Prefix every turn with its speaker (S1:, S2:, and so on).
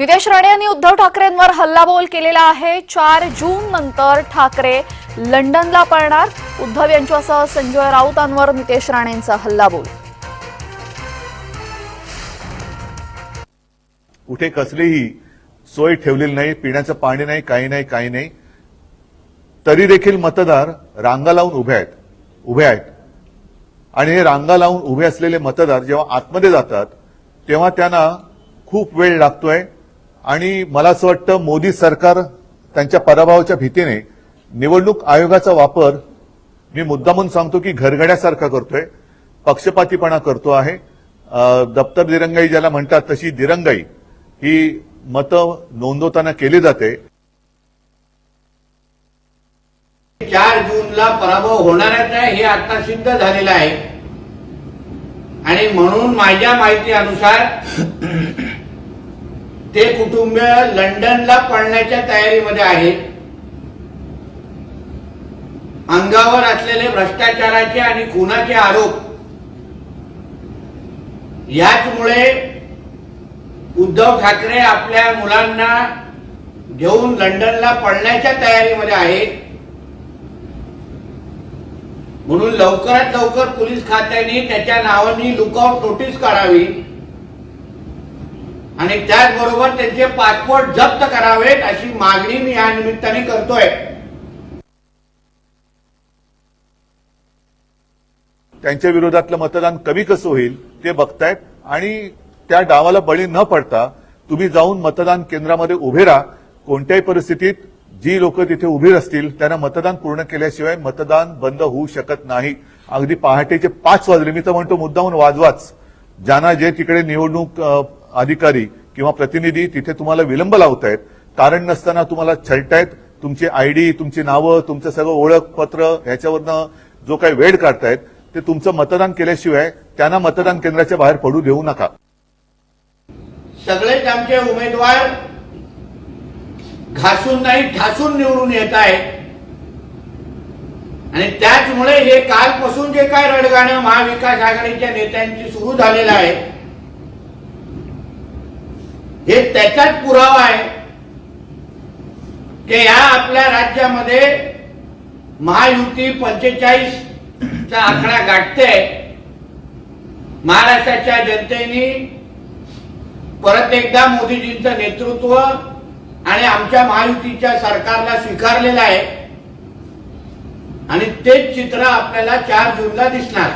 S1: नितेश राणे यांनी उद्धव ठाकरेंवर हल्लाबोल केलेला आहे. चार जून नंतर ठाकरे लंडनला पळणार. उद्धव यांच्यासह संजय राऊतांवर नितेश राणेंचा हल्लाबोल.
S2: कुठे कसलीही सोय ठेवलेली नाही. पिण्याचं पाणी नाही काही नाही काही नाही. तरी देखील मतदार रांगा लावून उभे आहेत. उभे आहेत. आणि हे रांगा लावून उभे असलेले मतदार जेव्हा आतमध्ये जातात तेव्हा त्यांना खूप वेळ लागतोय. आणि मला असं वाटतं मोदी सरकार त्यांच्या पराभवाच्या भीतीने निवडणूक आयोगाचा वापर मी मुद्दामून सांगतो की घरगड्यासारखा करतोय पक्षपातीपणा करतो आहे. दप्तर दिरंगाई ज्याला म्हणतात तशी दिरंगाई ही मतं नोंदवताना केली जाते.
S3: चार जूनला पराभव होणारच आहे हे आता सिद्ध झालेलं आहे. आणि म्हणून माझ्या माहितीनुसार ते कुटुंब लंडनला पळण्याच्या तयारीमध्ये आहे. अंगावर असलेले भ्रष्टाचाराचे आणि खुनाचे आरोप. याचमुळे उद्धव ठाकरे आपल्या मुलांना घेऊन लंडनला पळण्याच्या तयारीमध्ये आहे. म्हणून लवकरात लवकर पोलीस खात्याने त्याच्या नावाने लुकआउट नोटीस काढावी. आणि त्याचबरोबर त्यांचे पासपोर्ट जप्त करावेत अशी मागणी मी या निमित्ताने करतोय.
S2: त्यांच्या विरोधातलं मतदान कमी कसं होईल ते बघतायत आणि त्या डावाला बळी न पडता तुम्ही जाऊन मतदान केंद्रामध्ये उभे राहा. कोणत्याही परिस्थितीत जी लोक तिथे उभी असतील त्यांना मतदान पूर्ण केल्याशिवाय मतदान बंद होऊ शकत नाही. अगदी पहाटेचे पाच वाजले. मी तर म्हणतो मुद्दाहून वाजवाच. ज्यांना जे तिकडे निवडणूक अधिकारी किंवा प्रतिनिधी तिथे तुम्हाला विलंब लावतायत. कारण नसताना तुम्हाला छळतायत. तुमची आयडी तुमची नावं तुमचं सगळं ओळखपत्र ह्याच्यावरनं जो काही वेळ काढतायत ते तुमचं मतदान केल्याशिवाय त्यांना मतदान केंद्राच्या बाहेर पडू देऊ नका.
S3: सगळेच आमचे उमेदवार घासून नाही ठासून निवडून येत आहेत. आणि त्याचमुळे हे कालपासून जे काय रडगाणं महाविकास आघाडीच्या नेत्यांची सुरू झालेलं आहे हे त्याचाच पुरावा आहे की या आपल्या राज्यामध्ये महायुती पंचेचाळीस चा आकडा गाठते. महाराष्ट्राच्या जनतेने परत एकदा मोदीजींचं नेतृत्व आणि आमच्या महायुतीच्या सरकारला स्वीकारलेलं आहे. आणि तेच चित्र आपल्याला चार जूनला दिसणार.